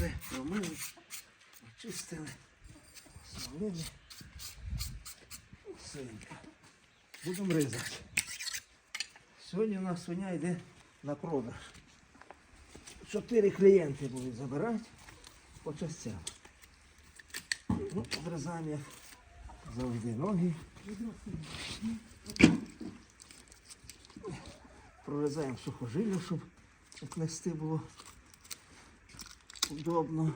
все промили, очистили, смолили. Свинка. Будемо різати. Сьогодні у нас свиня йде на продаж. Чотири клієнти будуть забирати по частям. Ну, обрізаємо завжди ноги. Прорізаємо сухожилля, щоб як нести було удобно.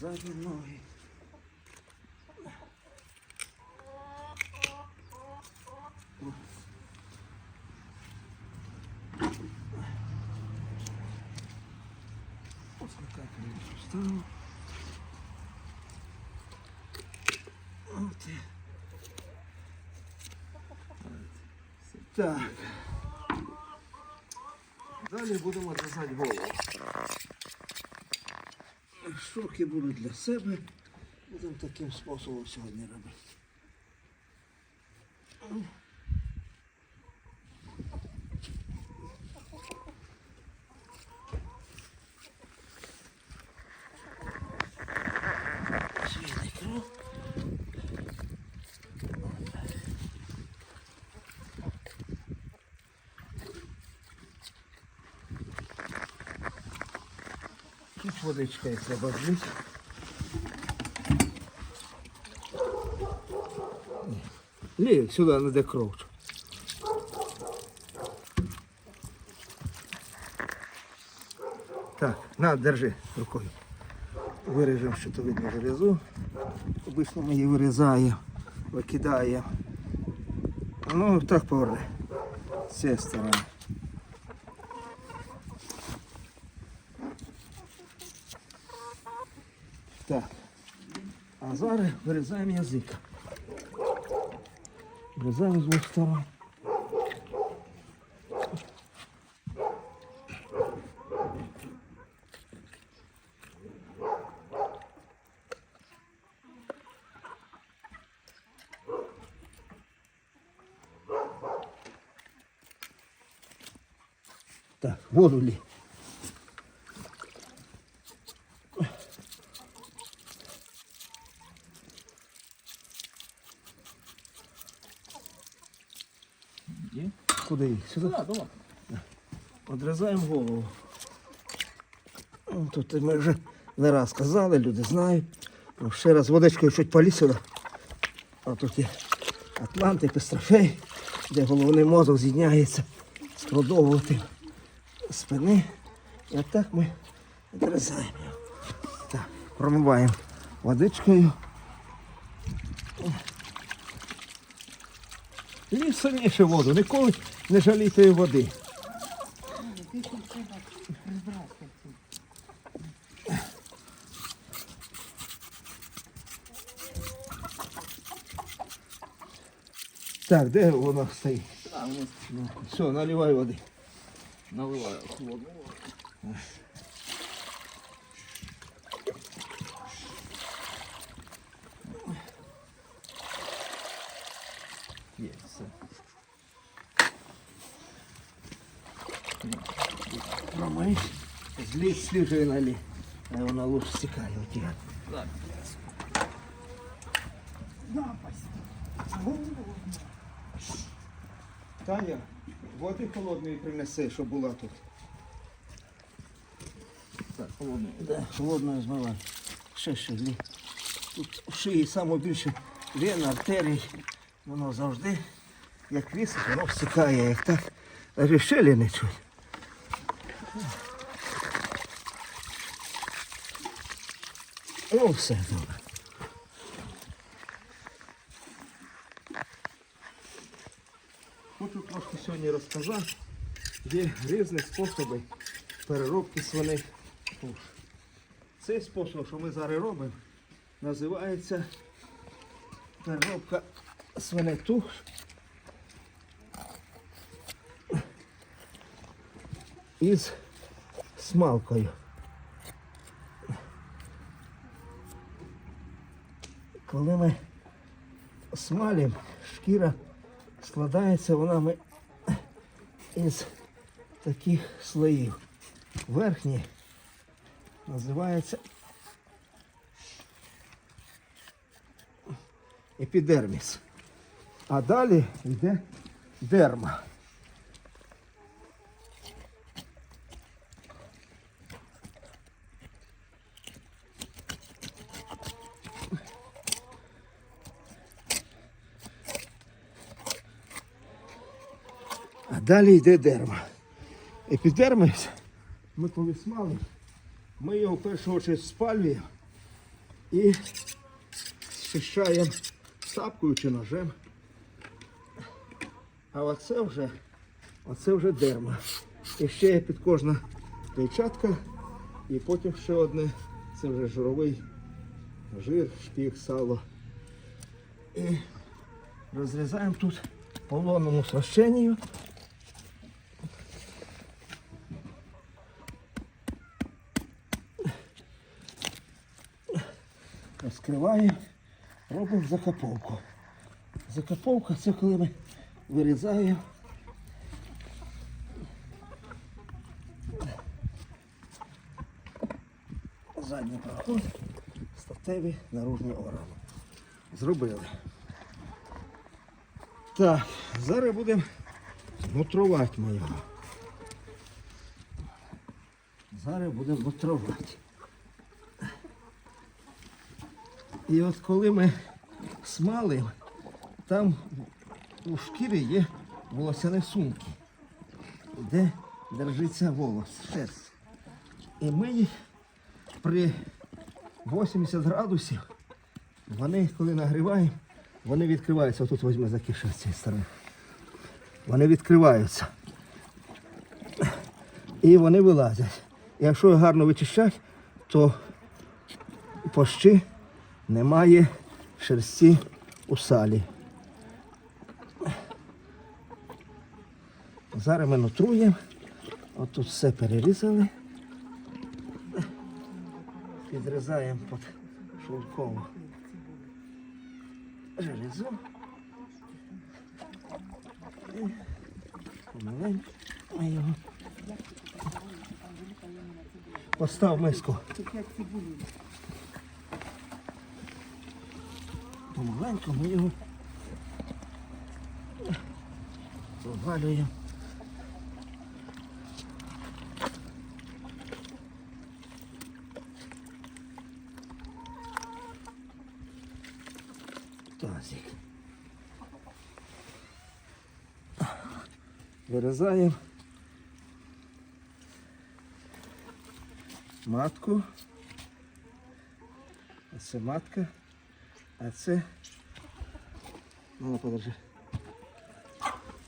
Задні ноги. Ось така клінічка вставила. От. і. Так. Далі будемо в'язати голову. Шурки будуть для себе. Будемо таким способом сьогодні робити. Світлий кров. Тут водичка і треба. Лі, сюди не де кров. Так, на, держи рукою. Виріжемо, що то видно вирізу. Обично ми її вирізаємо, викидаємо. Ну, так поверни. З цієї сторони. Так. А зараз вирізаємо язик. Вирізаємо з двох сторон. Так, воду лі. Є? Куди їх? Сюди? Дома. Одрізаємо голову. Ну, Тут ми вже не раз казали, люди знають. Ну, ще раз водичкою чуть поліз. А тут є Атланти, Пестрофей, де головний мозок з'єдняється з спини. І отак ми одрізаємо його. Так, промиваємо водичкою. Лів сильніше воду, ніколи не жалійте води. Так, де воно стоїть? Все, наливай води. наливаю холодну воду. Є, все. Промий. Злій свіжої налій. А вона лучше стікає у тебе. Таня, води холодної принеси, щоб була тут. Так, холодну. Да, холодною змивай. Ще ще злі. Тут в шиї саме більше вен, артерій. Воно завжди, як вісить, воно стікає, як так. Навіть не чуть. Ну, все добре. Хочу трошки сьогодні розказати. Є різні способи переробки свиних туш. Цей спосіб, що ми зараз робимо, називається переробка свиних туш. Із смалкою. Коли ми смалимо, шкіра складається вона із таких слоїв. Верхній називається епідерміс. А далі йде дерма. Далі йде дерма. Епідермис, ми коли смали, ми його в першу чергу спалюємо і зчищаємо сапкою чи ножем. А оце вже, оце вже дерма. І ще є під кожна клейчатка, і потім ще одне, це вже жировий жир, шпік, сало. І розрізаємо тут по лонному срощенню. Робимо закаповку. Закаповка це коли ми вирізаємо. Задній проход, статеві наружні органи. Зробили. Так, зараз будемо нутрувати ми. Зараз будемо нутрувати. І от коли ми смалимо, там у шкірі є волосяні сумки, де держиться волос, шерсть. І ми їх при 80 градусів, вони, коли нагріваємо, вони відкриваються. Отут візьме закиша з цієї сторони. Вони відкриваються. І вони вилазять. І якщо їх гарно вичищати, то пощі немає шерсті у салі. Зараз ми нутруємо. Отут все перерізали. Підрізаємо під шовкову железо. І помаленьку ми його. Постав миску. Помаленьку ми його провалюємо. Тазик. Вирізаємо матку. Це матка. А це. Ну, подожди.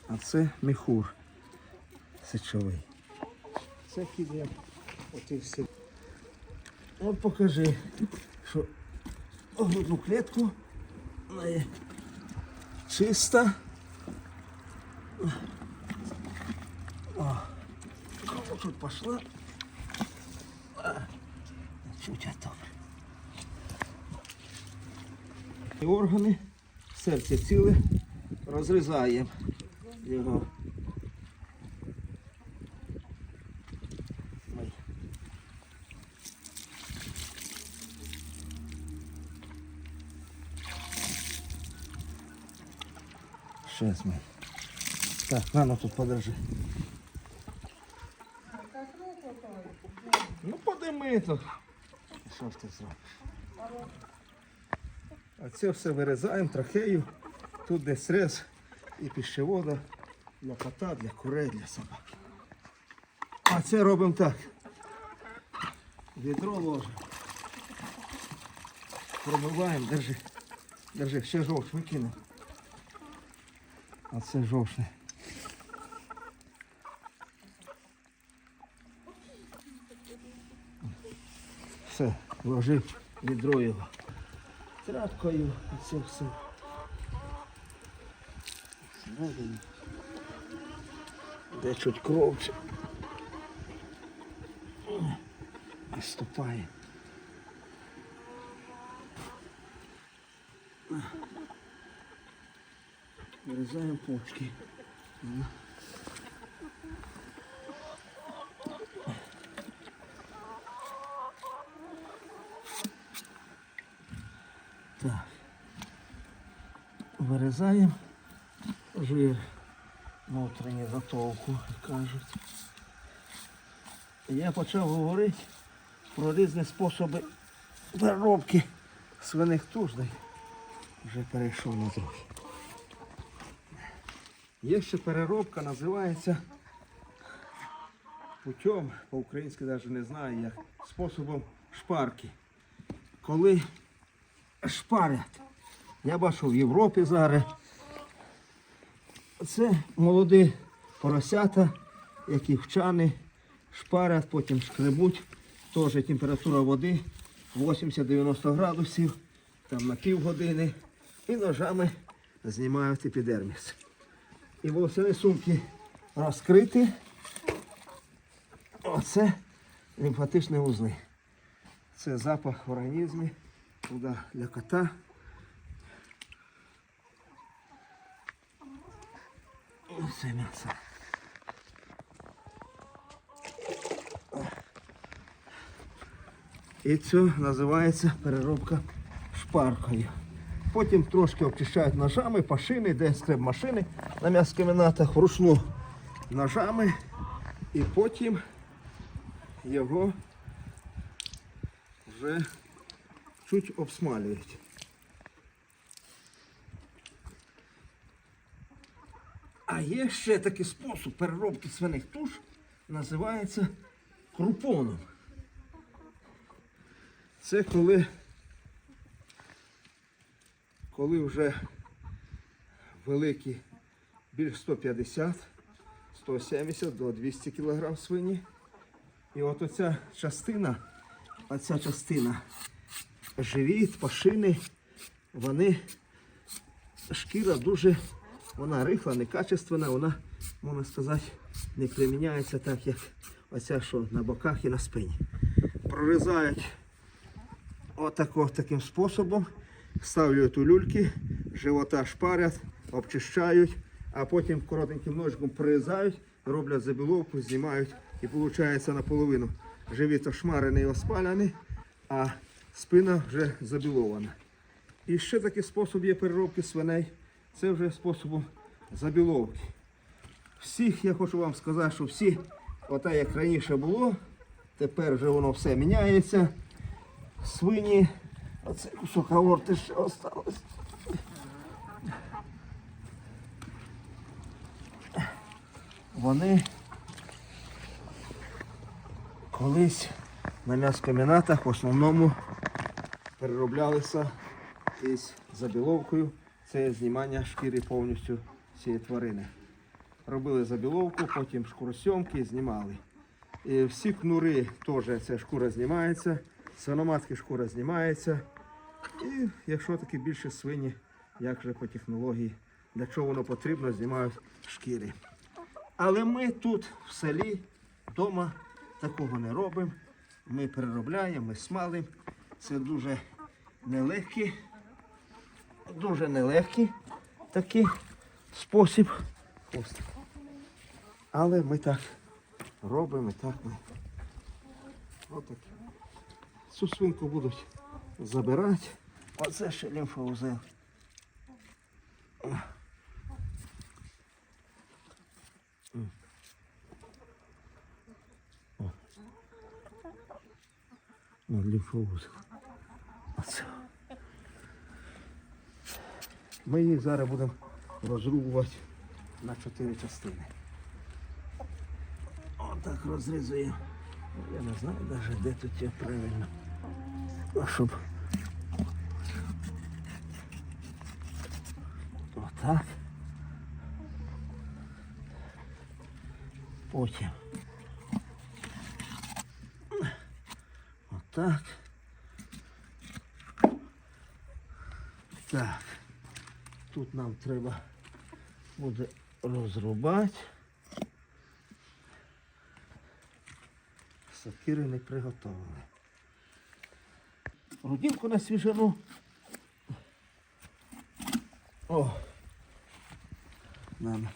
А це міхур сечовий. Це кидаємо оті всі. От покажи, що грудну клітку чиста. О, тут пошла. Чуть а добре. Органи, серце ціле, розрізаємо його. Ой. Щас ми. Так, на тут подержи. Ну подими тут. Що ж ти зробиш? А це все вирізаємо трахею. Тут де срез і піщевода для кота, для курей, для собак. А це робимо так. Відро ложимо. Промиваємо, держи. Держи, ще жовч викинемо. А це жовчне. Все, ложив відро його. Тряпкою і це все. Де чуть кров. Виступає. Вирізаємо почки. Так. Вирізаємо жир, внутрішню затовку, як кажуть. Я почав говорити про різні способи переробки свиних й вже перейшов на другий. Є ще переробка, називається путем, по-українськи навіть не знаю як, способом шпарки. Коли шпарять, я бачу в Європі зараз, це молоді поросята, які вчани шпарять, потім шкребуть. Теж температура води 80-90 градусів, там на півгодини. І ножами знімають епідерміс. І волосяні сумки розкриті. Оце лімфатичні вузли. Це запах в організмі, туди для кота. Це м'ясо. І це називається переробка шпаркою. Потім трошки обчищають ножами, пашини, де скреб машини на м'яскомінатах вручну ножами. І потім його вже чуть обсмалюють. А є ще такий спосіб переробки свиних туш, називається крупоном. Це коли, коли вже великі, більш 150, 170 до 200 кг свині. І от оця частина, оця частина живіт, пашини, вони, шкіра дуже, вона рихла, некачественна, вона, можна сказати, не приміняється так, як оця, що на боках і на спині. Прорізають отако, таким способом, ставлять у люльки, живота шпарять, обчищають, а потім коротеньким ножиком прорізають, роблять забіловку, знімають і виходить наполовину. Живіт ошмарений і оспалений, а спина вже забілована. І ще такий спосіб є переробки свиней. Це вже способом забіловки. Всіх я хочу вам сказати, що всі, оте як раніше було, тепер вже воно все міняється. Свині, оце кусок аорти ще осталось. Вони колись на м'яскомінатах в основному перероблялися із забіловкою. Це знімання шкіри повністю цієї тварини. Робили забіловку, потім шкуросьомки знімали. І всі кнури теж ця шкура знімається, свиноматки шкура знімається. І якщо таки більше свині, як же по технології, для чого воно потрібно, знімають шкіри. Але ми тут в селі вдома такого не робимо. Ми переробляємо, ми смалимо. Це дуже нелегкий, дуже нелегкий такий спосіб. Ось. Але ми так робимо, так ми. Отак. Цю свинку будуть забирати. Оце ще лімфоузел. О, лімфоузел. Оце. Ми їх зараз будемо розрубувати на чотири частини. Отак розрізуємо. Я не знаю навіть де тут є правильно. А щоб. Отак. Потім. Отак. Так. Тут нам треба буде розрубати. Сокири не приготовили. Грудинку на свіжину. О. На, на.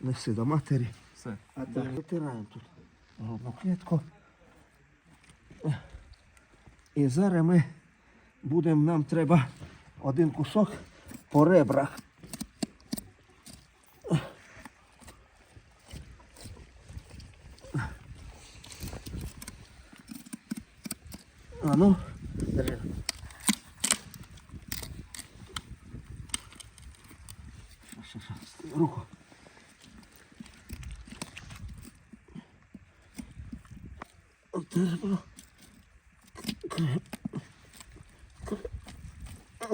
Неси до матері. Все. А так, витираємо тут грудну клітку. І зараз ми будемо, нам треба один кусок по ребрах. А ну, держи. Руку. От ребро.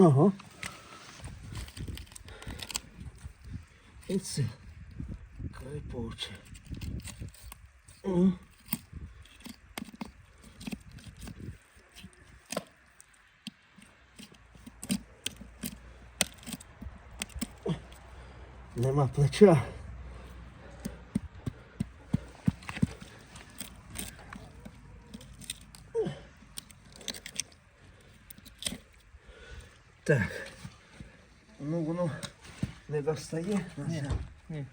Ага. І це крайповче. Ага. Нема плеча. Так. Ну воно не достає. Ні. Ні.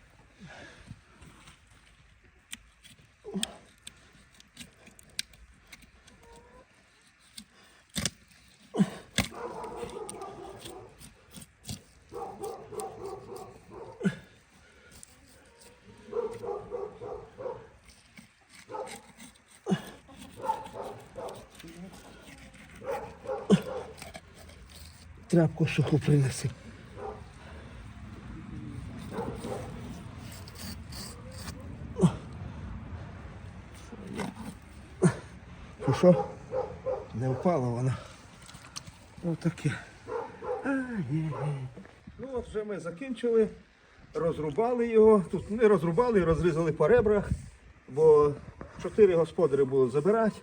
Тряпку суху принеси. Що, що? Не впала вона. Отаке. Ну от вже ми закінчили, розрубали його. Тут не розрубали, розрізали по ребрах, бо чотири господарі будуть забирати.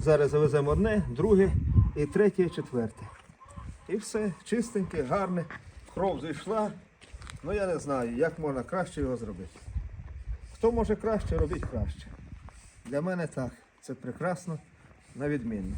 Зараз завеземо одне, друге і третє, четверте. І все, чистеньке, гарне. Кров зійшла. Ну я не знаю, як можна краще його зробити. Хто може краще, робіть краще. Для мене так. Це прекрасно, на відмінно.